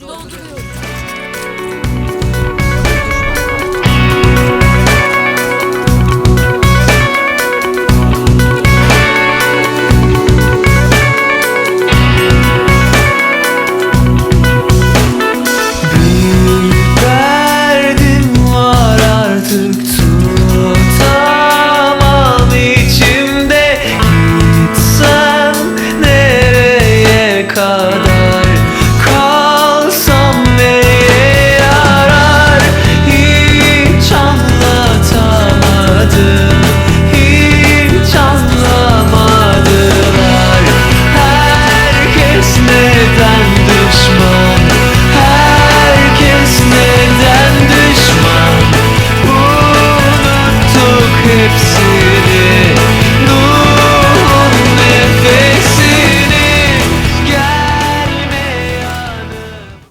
Dolduruyorum.